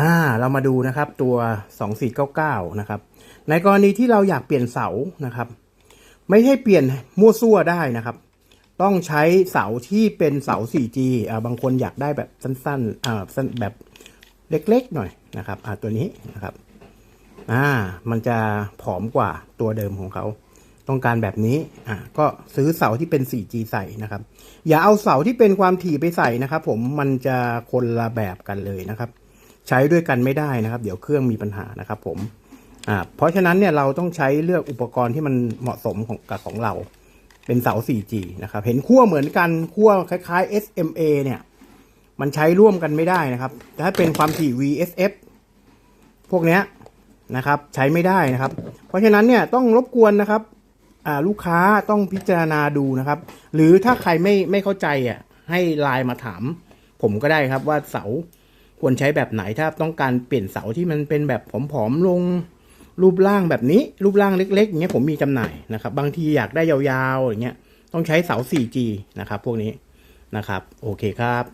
อ่าเรามาดูนะครับตัว 2499 นะครับ ในกรณีที่เราอยากเปลี่ยนเสานะครับ ไม่ให้เปลี่ยนมั่วซั่วได้นะครับ ต้องใช้เสาที่เป็นเสา 4G อ่าบางคนอยากได้แบบสั้นๆอ่าสั้นแบบเล็กๆหน่อยนะครับอ่าตัวนี้นะครับอ่ามันจะผอมกว่าตัวเดิมของเขา ต้องการแบบนี้อ่าก็ซื้อเสาที่เป็น 4G ใส่นะครับ อย่าเอาเสาที่เป็นความถี่ไปใส่นะครับ ผมมันจะคนละแบบกันเลยนะครับ ใช้ด้วยกันไม่ได้นะครับ เดี๋ยวเครื่องมีปัญหานะครับผมอ่าเพราะฉะนั้นเนี่ยเราต้องใช้เลือกอุปกรณ์ที่มันเหมาะสมของกับของเรา เป็นเสา 4G นะครับ เห็นขั้วเหมือนกันขั้วคล้าย ๆ SMA เนี่ย มันใช้ร่วมกันไม่ได้นะครับถ้าเป็นความถี่ VSF พวกเนี้ยนะครับใช้ไม่ได้นะครับ เพราะฉะนั้นเนี่ยต้องรบกวนนะครับอ่าลูกค้าต้องพิจารณาดูนะครับ หรือถ้าใครไม่ไม่เข้าใจอะให้ไลน์มาถาม ผมก็ได้ครับว่าเสา ควรใช้แบบไหนถ้าต้องการเปลี่ยนเสาที่มันเป็นแบบผอมๆลงรูปร่างแบบนี้รูปร่างเล็กๆอย่างเงี้ยผมมีจำหน่ายนะครับ บางทีอยากได้ยาวๆอย่างเงี้ยต้องใช้เสา 4G นะครับ พวกนี้นะครับ โอเคครับ